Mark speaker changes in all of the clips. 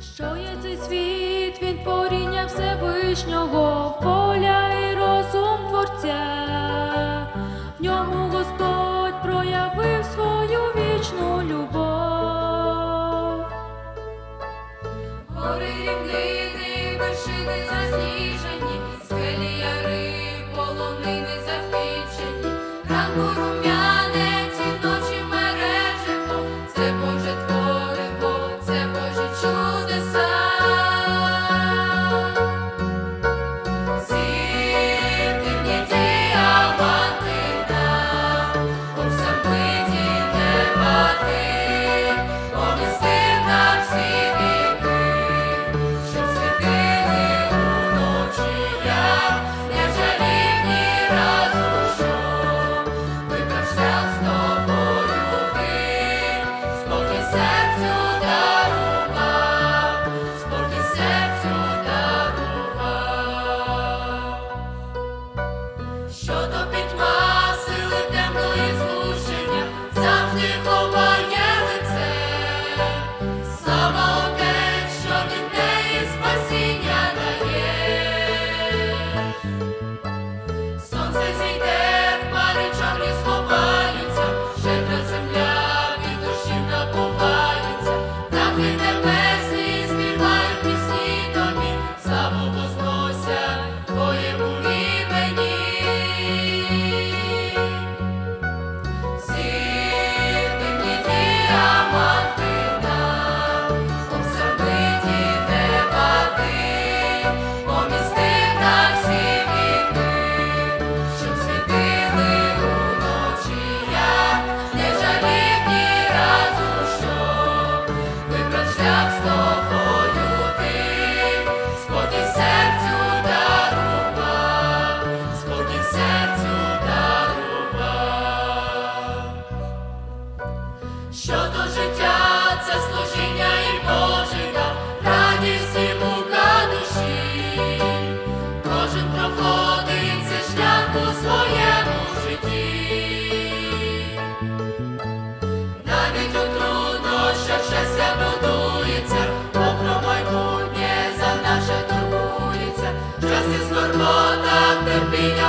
Speaker 1: Що є цей світ? Від творіння Всевишнього, поля і розум творця, в ньому Господь проявив свою вічну любов, гори рівнини, вершини засніжені, скелі яри, полонини захищені, ранку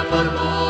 Speaker 1: formó.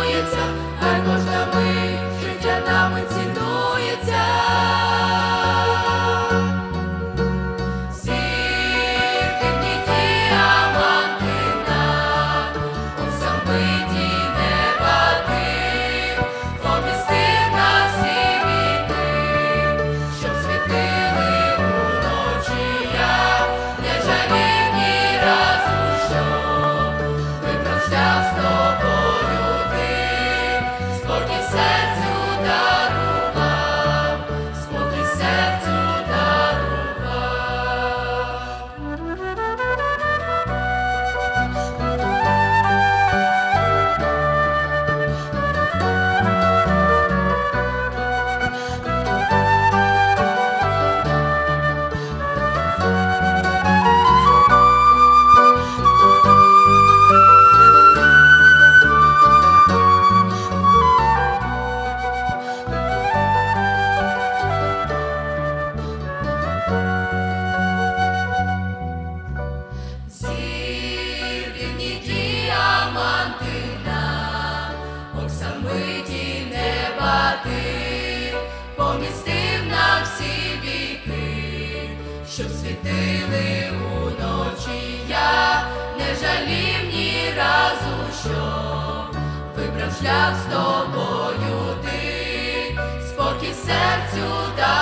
Speaker 1: помістив на всі віки, щоб світили уночі я, не жалів ні разу, що вибрав шлях з тобою ти, спокій серцю дай.